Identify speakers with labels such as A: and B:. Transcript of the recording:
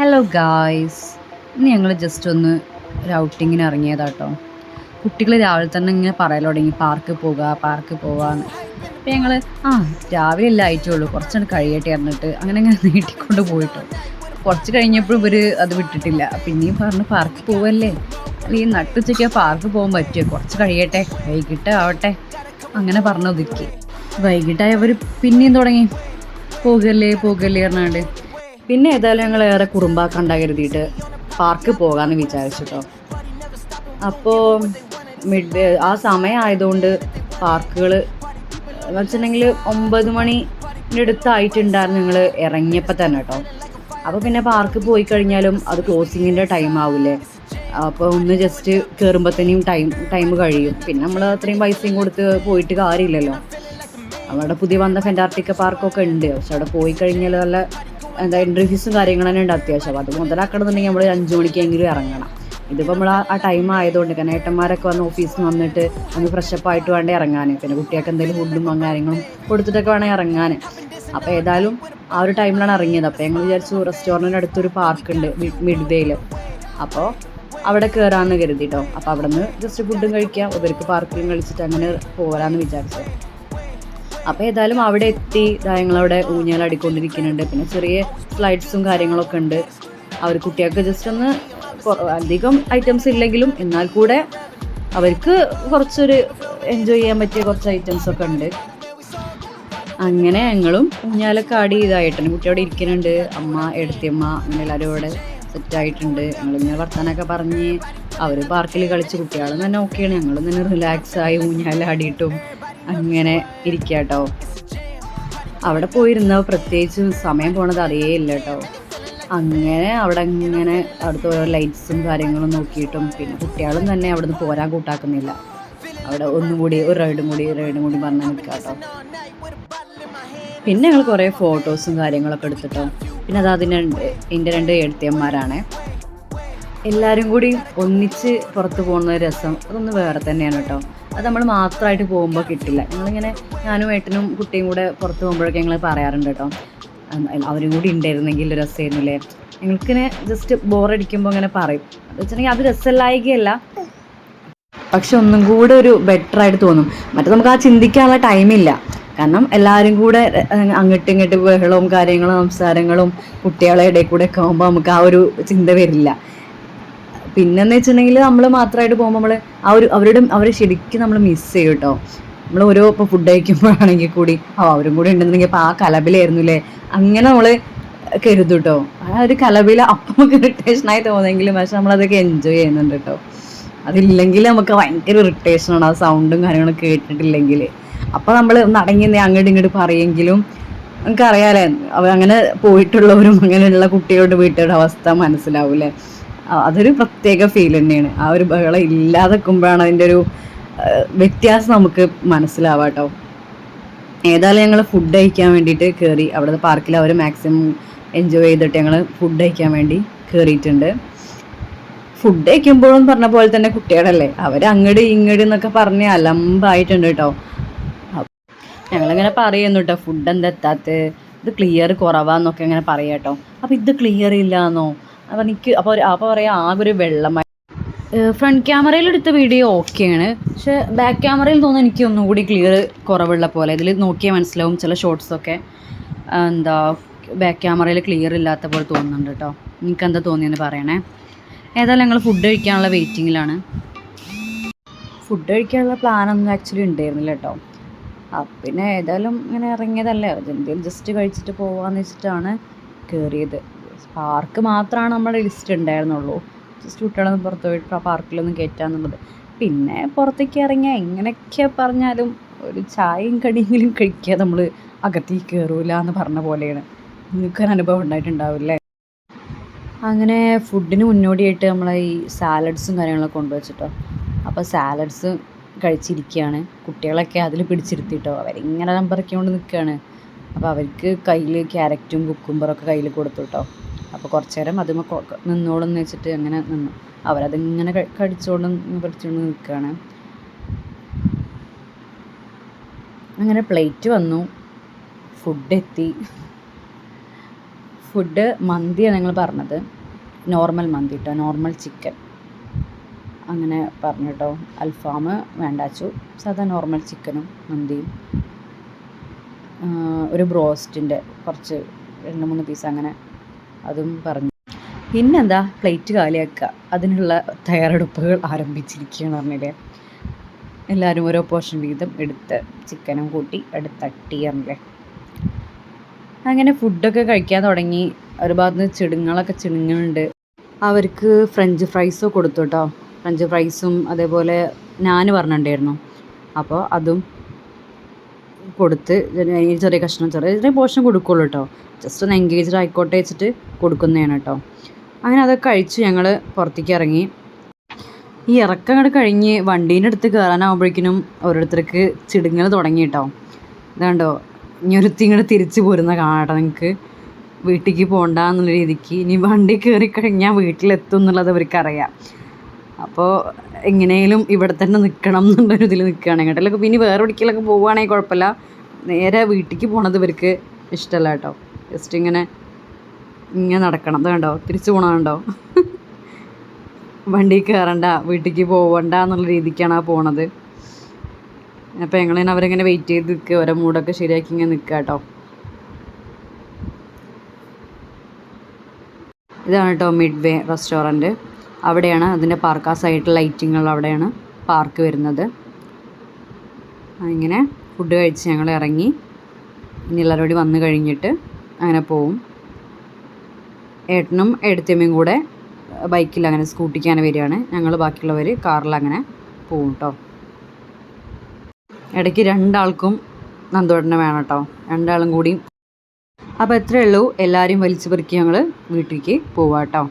A: Hello guys ഇന്ന് ഞങ്ങൾ just ഒന്ന് ഔട്ടിങ്ങിന് ഇറങ്ങിയതാട്ടോ. കുട്ടികൾ രാവിലെ തന്നെ ഇങ്ങനെ പറയലോ തുടങ്ങി പാർക്ക് പോകുക പാർക്ക് പോകാന്ന് അപ്പം ഞങ്ങൾ ആ രാവിലെ അല്ല ആയിട്ടുള്ളൂ. കുറച്ചാണ് കഴിയട്ടെ എന്നിട്ട് അങ്ങനെ അങ്ങനെ നീട്ടിക്കൊണ്ട് പോയിട്ടോ. കുറച്ച് കഴിഞ്ഞപ്പോൾ ഇവർ അത് വിട്ടിട്ടില്ല. പിന്നെയും പറഞ്ഞ് പാർക്ക് പോവല്ലേ? അല്ലെങ്കിൽ നട്ടുച്ചയ്ക്ക് പാർക്ക് പോകാൻ പറ്റുമോ കുറച്ച് കഴിയട്ടെ വൈകിട്ട് ആവട്ടെ. അങ്ങനെ പറഞ്ഞു ഒതുക്കി വൈകിട്ടായി അവർ പിന്നെയും തുടങ്ങി പോകല്ലേ പോകല്ലേ പറഞ്ഞാണ്ട്. പിന്നെ ഏതായാലും ഞങ്ങൾ ഏറെ കുറുമ്പാക്കണ്ട കരുതിയിട്ട് പാർക്ക് പോകാമെന്ന് വിചാരിച്ചിട്ടോ. അപ്പോൾ മിഡ് ആ സമയമായതുകൊണ്ട് പാർക്കുകൾ വെച്ചിട്ടുണ്ടെങ്കിൽ ഒമ്പത് മണിന്റെ അടുത്തായിട്ടുണ്ടായിരുന്നു ഞങ്ങൾ ഇറങ്ങിയപ്പോൾ തന്നെ കേട്ടോ. അപ്പോൾ പിന്നെ പാർക്ക് പോയി കഴിഞ്ഞാലും അത് ക്ലോസിങ്ങിന്റെ ടൈം ആവില്ലേ അപ്പോൾ ഒന്ന് ജസ്റ്റ് കയറുമ്പോഴത്തേനും ടൈം ടൈം കഴിയും. പിന്നെ നമ്മൾ അത്രയും പൈസയും കൊടുത്ത് പോയിട്ട് കാര്യമില്ലല്ലോ. അവിടെ പുതിയ വന്ന ഫെന്റാർട്ടിക്ക പാർക്കൊക്കെ ഉണ്ട്. പക്ഷെ അവിടെ പോയി കഴിഞ്ഞാൽ നല്ല എന്താ എൻട്രി ഫീസും കാര്യങ്ങളും തന്നെ ഉണ്ട് അത്യാവശ്യം. അത് മുതലാക്കണമെന്നുണ്ടെങ്കിൽ നമ്മൾ അഞ്ച് മണിക്കെങ്കിലും ഇറങ്ങണം. ഇതിപ്പോൾ നമ്മൾ ആ ടൈം ആയതുകൊണ്ട് കാരണം ഏട്ടന്മാരൊക്കെ വന്ന് ഓഫീസിൽ നിന്ന് വന്നിട്ട് ഒന്ന് ഫ്രഷപ്പ് ആയിട്ട് വേണ്ടി ഇറങ്ങാൻ പിന്നെ കുട്ടികൾക്ക് എന്തെങ്കിലും ഫുഡും കാര്യങ്ങളും കൊടുത്തിട്ടൊക്കെ വേണേൽ ഇറങ്ങാൻ അപ്പോൾ ഏതായാലും ആ ഒരു ടൈമിലാണ് ഇറങ്ങിയത്. അപ്പോൾ ഞങ്ങൾ വിചാരിച്ചു റെസ്റ്റോറന്റിന്റെ അടുത്തൊരു പാർക്ക് ഉണ്ട് മിഡ് ഡേയിൽ അപ്പോൾ അവിടെ കയറാമെന്ന് കരുതിട്ടോ. അപ്പോൾ അവിടെ നിന്ന് ജസ്റ്റ് ഫുഡും കഴിക്കാം. ഇവർക്ക് പാർക്കിലും കളിച്ചിട്ട് അങ്ങനെ പോരാമെന്ന് വിചാരിച്ചു. അപ്പോൾ ഏതായാലും അവിടെ എത്തി ഞങ്ങളവിടെ ഊഞ്ഞാലടിക്കൊണ്ടിരിക്കുന്നുണ്ട് പിന്നെ ചെറിയ ഫ്ലൈറ്റ്സും കാര്യങ്ങളൊക്കെ ഉണ്ട്. അവർ കുട്ടികൾക്ക് ജസ്റ്റ് ഒന്ന് അധികം ഐറ്റംസ് ഇല്ലെങ്കിലും എന്നാൽ കൂടെ അവർക്ക് കുറച്ചൊരു എൻജോയ് ചെയ്യാൻ പറ്റിയ കുറച്ച് ഐറ്റംസ് ഒക്കെ ഉണ്ട്. അങ്ങനെ ഞങ്ങളും ഊഞ്ഞാലൊക്കെ ആടി ഇതായിട്ടുണ്ട് കുട്ടി അവിടെ ഇരിക്കുന്നുണ്ട്. അമ്മ എടുത്തിയമ്മ അങ്ങനെ എല്ലാവരും അവിടെ സെറ്റായിട്ടുണ്ട് ഞങ്ങളിങ്ങനെ വർത്താനൊക്കെ പറഞ്ഞ് അവർ പാർക്കിൽ കളിച്ച് കുട്ടികളും തന്നെ ഓക്കെയാണ് ഞങ്ങളും തന്നെ റിലാക്സ് ആയി ഊഞ്ഞാലാടിയിട്ടും അങ്ങനെ ഇരിക്കുക കേട്ടോ അവിടെ പോയിരുന്ന പ്രത്യേകിച്ച് സമയം പോണത് അറിയേയില്ല കേട്ടോ അങ്ങനെ അവിടെ ഇങ്ങനെ അവിടുത്തെ ഓരോ ലൈറ്റ്സും കാര്യങ്ങളും നോക്കിയിട്ടും പിന്നെ കുട്ടികളും തന്നെ അവിടുന്ന് പോരാൻ കൂട്ടാക്കുന്നില്ല. അവിടെ ഒന്നും കൂടി ഒരു റൈഡും കൂടി റൈഡും കൂടി പറഞ്ഞ് നിൽക്കുക കേട്ടോ പിന്നെ ഞങ്ങൾ കുറേ ഫോട്ടോസും കാര്യങ്ങളൊക്കെ എടുത്തിട്ടോ. പിന്നെ അത് അതിന്റെ എന്റെ രണ്ട് എഴുത്തിയന്മാരാണ് എല്ലാവരും കൂടി ഒന്നിച്ച് പുറത്ത് പോകുന്ന രസം അതൊന്ന് വേറെ തന്നെയാണ് കേട്ടോ അത് നമ്മൾ മാത്രമായിട്ട് പോകുമ്പോൾ കിട്ടില്ല. ഞങ്ങളിങ്ങനെ ഞാനും ഏട്ടനും കുട്ടിയും കൂടെ പുറത്ത് പോകുമ്പോഴൊക്കെ ഞങ്ങൾ പറയാറുണ്ട് കേട്ടോ. അവരും കൂടി ഉണ്ടായിരുന്നെങ്കിൽ രസമായിരുന്നില്ലേ? ഞങ്ങൾക്കിങ്ങനെ ജസ്റ്റ് ബോറടിക്കുമ്പോൾ അങ്ങനെ പറയും. അത് വെച്ചിട്ടുണ്ടെങ്കിൽ അത് രസമില്ലായികയല്ല. പക്ഷെ ഒന്നും കൂടെ ഒരു ബെറ്റർ ആയിട്ട് തോന്നും. മറ്റേ നമുക്ക് ആ ചിന്തിക്കാനുള്ള ടൈമില്ല കാരണം എല്ലാവരും കൂടെ അങ്ങോട്ടും ഇങ്ങോട്ടും ബഹളവും കാര്യങ്ങളും സംസാരങ്ങളും കുട്ടികളെ ഇടയിൽ കൂടെ ഒക്കെ ആകുമ്പോൾ നമുക്ക് ആ ഒരു ചിന്ത വരില്ല. പിന്നെന്ന് വെച്ചിട്ടുണ്ടെങ്കിൽ നമ്മൾ മാത്രമായിട്ട് പോകുമ്പോൾ നമ്മൾ ആ ഒരു അവരുടെ അവരെ ശരിക്കും നമ്മൾ മിസ് ചെയ്യും കേട്ടോ നമ്മൾ ഓരോ ഇപ്പോൾ ഫുഡ് കഴിക്കുമ്പോഴാണെങ്കിൽ കൂടി ആ അവരും കൂടി ഉണ്ടെന്നുണ്ടെങ്കിൽ അപ്പോൾ ആ കലബിലായിരുന്നു അല്ലേ അങ്ങനെ നമ്മൾ കരുതും കേട്ടോ ആ ഒരു കലബിൽ അപ്പം നമുക്ക് ഇറിറ്റേഷനായി തോന്നെങ്കിലും പക്ഷെ നമ്മളതൊക്കെ എൻജോയ് ചെയ്യുന്നുണ്ട് കേട്ടോ അതില്ലെങ്കിൽ നമുക്ക് ഭയങ്കര ഇറിറ്റേഷനാണ് ആ സൗണ്ടും കാര്യങ്ങളൊക്കെ കേട്ടിട്ടില്ലെങ്കിൽ അപ്പോൾ നമ്മൾ നടങ്ങി അങ്ങോട്ട് ഇങ്ങോട്ട് പറയെങ്കിലും നമുക്കറിയാലേ അവ അങ്ങനെ പോയിട്ടുള്ളവരും അങ്ങനെയുള്ള കുട്ടികളുടെ വീട്ടുകാരുടെ അവസ്ഥ മനസ്സിലാവൂലേ അതൊരു പ്രത്യേക ഫീൽ തന്നെയാണ്. ആ ഒരു ബഹളം ഇല്ലാതെ നിൽക്കുമ്പോഴാണ് അതിന്റെ ഒരു വ്യത്യാസം നമുക്ക് മനസ്സിലാവാട്ടോ. ഏതായാലും ഞങ്ങൾ ഫുഡ് കഴിക്കാൻ വേണ്ടിയിട്ട് കയറി അവിടുത്തെ പാർക്കിൽ അവർ മാക്സിമം എൻജോയ് ചെയ്തിട്ട് ഞങ്ങൾ ഫുഡ് കഴിക്കാൻ വേണ്ടി കയറിയിട്ടുണ്ട് ഫുഡ് കഴിക്കുമ്പോഴും പറഞ്ഞ പോലെ തന്നെ കുട്ടികളല്ലേ? അവർ അങ്ങട് ഇങ്ങട് എന്നൊക്കെ പറഞ്ഞ് അലമ്പായിട്ടുണ്ട് കേട്ടോ. ഞങ്ങളിങ്ങനെ പറയുന്നു കേട്ടോ ഫുഡ് എന്താ എത്താത്ത? ഇത് ക്ലിയർ കുറവാന്നൊക്കെ ഇങ്ങനെ പറയാം കേട്ടോ അപ്പോൾ ഇത് ക്ലിയർ ഇല്ലാന്നോ? അപ്പോൾ എനിക്ക് അപ്പോൾ അപ്പോൾ പറയാം ആകെ ഒരു വെള്ളമായി. ഫ്രണ്ട് ക്യാമറയിൽ എടുത്ത വീഡിയോ ഓക്കെയാണ് പക്ഷെ ബാക്ക് ക്യാമറയിൽ തോന്നുന്നു എനിക്ക് ഒന്നുകൂടി ക്ലിയർ കുറവുള്ള പോലെ. ഇതിൽ നോക്കിയാൽ മനസ്സിലാവും ചില ഷോട്ട്സൊക്കെ എന്താ ബാക്ക് ക്യാമറയിൽ ക്ലിയർ ഇല്ലാത്ത പോലെ തോന്നുന്നുണ്ട് കേട്ടോ നിങ്ങൾക്ക് എന്താ തോന്നിയെന്ന് പറയണേ. ഏതായാലും ഞങ്ങൾ ഫുഡ് കഴിക്കാനുള്ള വെയിറ്റിങ്ങിലാണ് ഫുഡ് കഴിക്കാനുള്ള പ്ലാനൊന്നും ആക്ച്വലി ഉണ്ടായിരുന്നില്ല കേട്ടോ പിന്നെ ഏതായാലും ഇങ്ങനെ ഇറങ്ങിയതല്ലേ. എന്തെങ്കിലും ജസ്റ്റ് കഴിച്ചിട്ട് പോവാന്ന് വെച്ചിട്ടാണ് കയറിയത് പാർക്ക് മാത്രമാണ് നമ്മുടെ ലിസ്റ്റ് ഉണ്ടായിരുന്നുള്ളൂ ജസ്റ്റ് കുട്ടികളൊന്നും പുറത്ത് പോയിട്ട് ആ പാർക്കിലൊന്നും കയറ്റാന്നുള്ളത് പിന്നെ പുറത്തേക്ക് ഇറങ്ങിയാൽ എങ്ങനെയൊക്കെ പറഞ്ഞാലും ഒരു ചായയും കടിയെങ്കിലും കഴിക്കുക നമ്മൾ അകത്തേക്ക് കയറൂല എന്ന് പറഞ്ഞ പോലെയാണ്. നിങ്ങൾക്കൊരു അനുഭവം ഉണ്ടായിട്ടുണ്ടാവില്ലേ? അങ്ങനെ ഫുഡിന് മുന്നോടിയായിട്ട് നമ്മൾ ഈ സാലഡ്സും കാര്യങ്ങളൊക്കെ കൊണ്ടുവച്ചിട്ടോ. അപ്പോൾ സാലഡ്സ് കഴിച്ചിരിക്കുകയാണ് കുട്ടികളൊക്കെ അതിൽ പിടിച്ചിരുത്തിട്ടോ. അവരിങ്ങനെ നമ്പറൊക്കെ കൊണ്ട് നിൽക്കുകയാണ് അപ്പോൾ അവർക്ക് കയ്യിൽ ക്യാരറ്റും കുക്കുംബറൊക്കെ കയ്യിൽ കൊടുത്തു കേട്ടോ അപ്പോൾ കുറച്ച് നേരം അത് നിന്നോളെന്ന് വെച്ചിട്ട് അങ്ങനെ നിന്നു. അവരതിങ്ങനെ കടിച്ചോണ്ട് പഠിച്ചുകൊണ്ട് നിൽക്കുകയാണ്. അങ്ങനെ പ്ലേറ്റ് വന്നു. ഫുഡ് എത്തി. ഫുഡ് മന്തിയാണ് ഞങ്ങൾ പറഞ്ഞത്. നോർമൽ മന്തി കേട്ടോ നോർമൽ ചിക്കൻ. അങ്ങനെ പറഞ്ഞു കേട്ടോ അൽഫാം വേണ്ടാച്ചു. സാധാ നോർമൽ ചിക്കനും മന്തിയും. ഒരു ബ്രോസ്റ്റിന്റെ കുറച്ച് രണ്ട് മൂന്ന് പീസ് അങ്ങനെ അതും പറഞ്ഞു. പിന്നെന്താ പ്ലേറ്റ് കാലിയാക്കുക. അതിനുള്ള തയ്യാറെടുപ്പുകൾ ആരംഭിച്ചിരിക്കുകയാണ് പറഞ്ഞില്ലേ? എല്ലാവരും ഓരോ പോർഷൻ വീതം എടുത്ത് ചിക്കനും കൂട്ടി എടുത്തട്ടി അറിഞ്ഞില്ലേ അങ്ങനെ ഫുഡൊക്കെ കഴിക്കാൻ തുടങ്ങി. ഒരു ഭാഗത്ത് നിന്ന് ചിടുങ്ങളൊക്കെ അവർക്ക് ഫ്രഞ്ച് ഫ്രൈസോ കൊടുത്തു കേട്ടോ. ഫ്രഞ്ച് ഫ്രൈസും അതേപോലെ ഞാൻ പറഞ്ഞിട്ടുണ്ടായിരുന്നു. അപ്പോൾ അതും കൊടുത്ത് ചെറിയ കഷ്ണം ചെറിയ ചെറിയ പോർഷൻ കൊടുക്കുള്ളൂ കേട്ടോ. ജസ്റ്റ് ഒന്ന് എൻഗേജ്ഡ് ആയിക്കോട്ടെ വെച്ചിട്ട് കൊടുക്കുന്നതാണ് കേട്ടോ. അങ്ങനെ അതൊക്കെ കഴിച്ച് ഞങ്ങൾ പുറത്തേക്ക് ഇറങ്ങി. ഈ ഇറക്കം അങ്ങോട്ട് കഴിഞ്ഞ് വണ്ടീന്റെ അടുത്ത് കയറാനാകുമ്പോഴേക്കിനും ഓരോരുത്തർക്ക് ചിടുങ്ങൽ തുടങ്ങി കേട്ടോ. ഇതാണ്ടോ ഇനി ഒരുത്തി ഇങ്ങോട്ട് തിരിച്ച് പോരുന്ന കാണാട്ടോ നിങ്ങൾക്ക് വീട്ടിലേക്ക് പോകണ്ട എന്നുള്ള രീതിക്ക്. ഇനി വണ്ടി കയറി കഴിഞ്ഞാൽ വീട്ടിലെത്തും എന്നുള്ളത് അവർക്കറിയാം. അപ്പോൾ എങ്ങനെയും ഇവിടെ തന്നെ നിൽക്കണം എന്നുള്ളൊരു ഇതിൽ നിൽക്കുകയാണ് അല്ലെങ്കിൽ പിന്നെ വേറെ എവിടേക്കെങ്കിലൊക്കെ പോവുകയാണെങ്കിൽ കുഴപ്പമില്ല. നേരെ വീട്ടിലേക്ക് പോണത് ഇവർക്ക് ഇഷ്ടമല്ല കേട്ടോ. ജസ്റ്റ് ഇങ്ങനെ ഇങ്ങനെ നടക്കണം. കണ്ടോ? തിരിച്ചു പോകണമുണ്ടോ വണ്ടി കയറണ്ട വീട്ടിലേക്ക് പോവണ്ട എന്നുള്ള രീതിക്കാണ് ആ പോണത്. അപ്പോൾ ഞങ്ങളിങ്ങനെ അവരിങ്ങനെ വെയിറ്റ് ചെയ്ത് നിൽക്കുക ഓരോ മൂടൊക്കെ ശരിയാക്കി ഇങ്ങനെ നിൽക്കുക കേട്ടോ ഇതാണ് കേട്ടോ മിഡ് വേ റെസ്റ്റോറന്റ് അവിടെയാണ് അതിന്റെ പാർക്ക് ആ സൈഡിൽ ലൈറ്റിങ്ങൾ അവിടെയാണ് പാർക്ക് വരുന്നത്. ഇങ്ങനെ ഫുഡ് കഴിച്ച് ഞങ്ങൾ ഇറങ്ങി. ഇനി എല്ലാവരും കൂടി വന്നു കഴിഞ്ഞിട്ട് അങ്ങനെ പോവും. ഏട്ടനും ഏടത്തിയമ്മയും കൂടെ ബൈക്കിൽ അങ്ങനെ സ്കൂട്ടിക്ക് വരികയാണ്. ഞങ്ങൾ ബാക്കിയുള്ളവർ കാറിൽ അങ്ങനെ പോവും കേട്ടോ ഇടയ്ക്ക് രണ്ടാൾക്കും നന്ദോടനെ വേണം കേട്ടോ രണ്ടാളും കൂടി അപ്പോൾ എത്രയേ ഉള്ളൂ. എല്ലാവരും വലിച്ചു പെറുക്കി ഞങ്ങൾ വീട്ടിലേക്ക് പോവാം കേട്ടോ